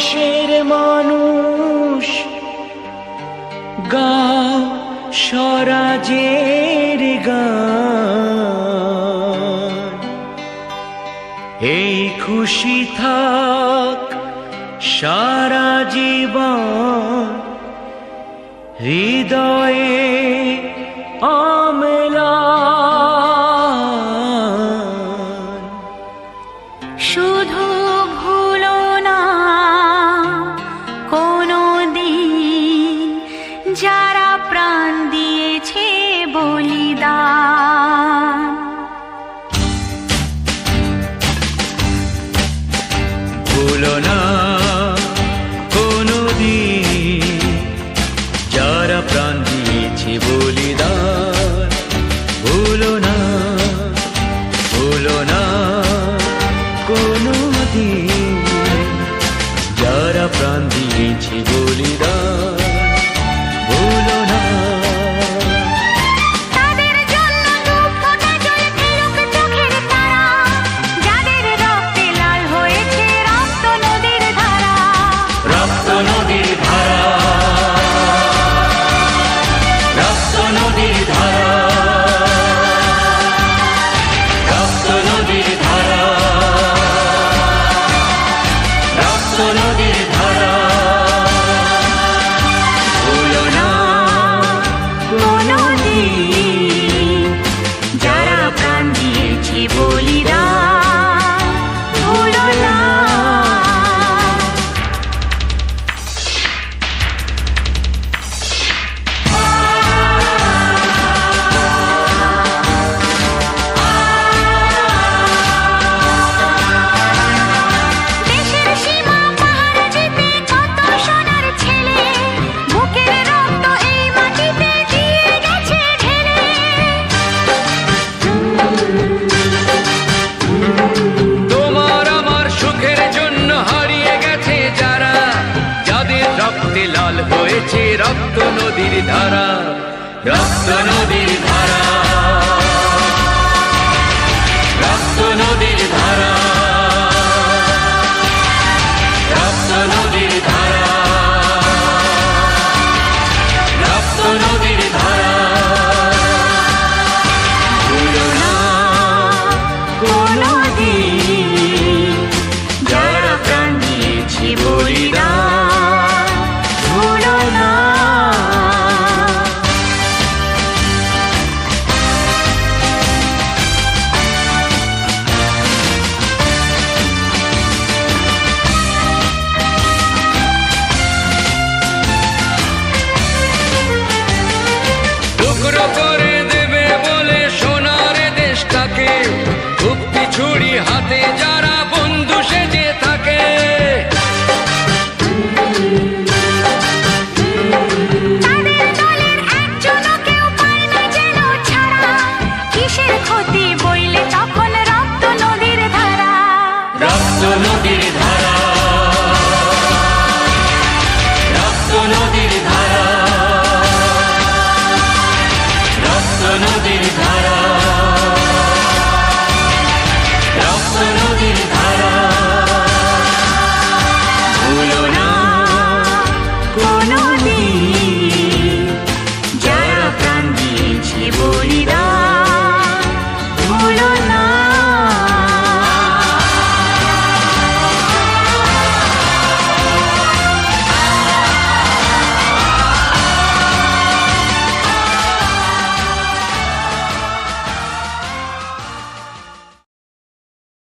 বয়সের মানুষ গা স্বরাজের গান এই খুশি থাক সারা জীবন হৃদয়ে solo diré নদীর ধারা রক্ত নদীর হাতে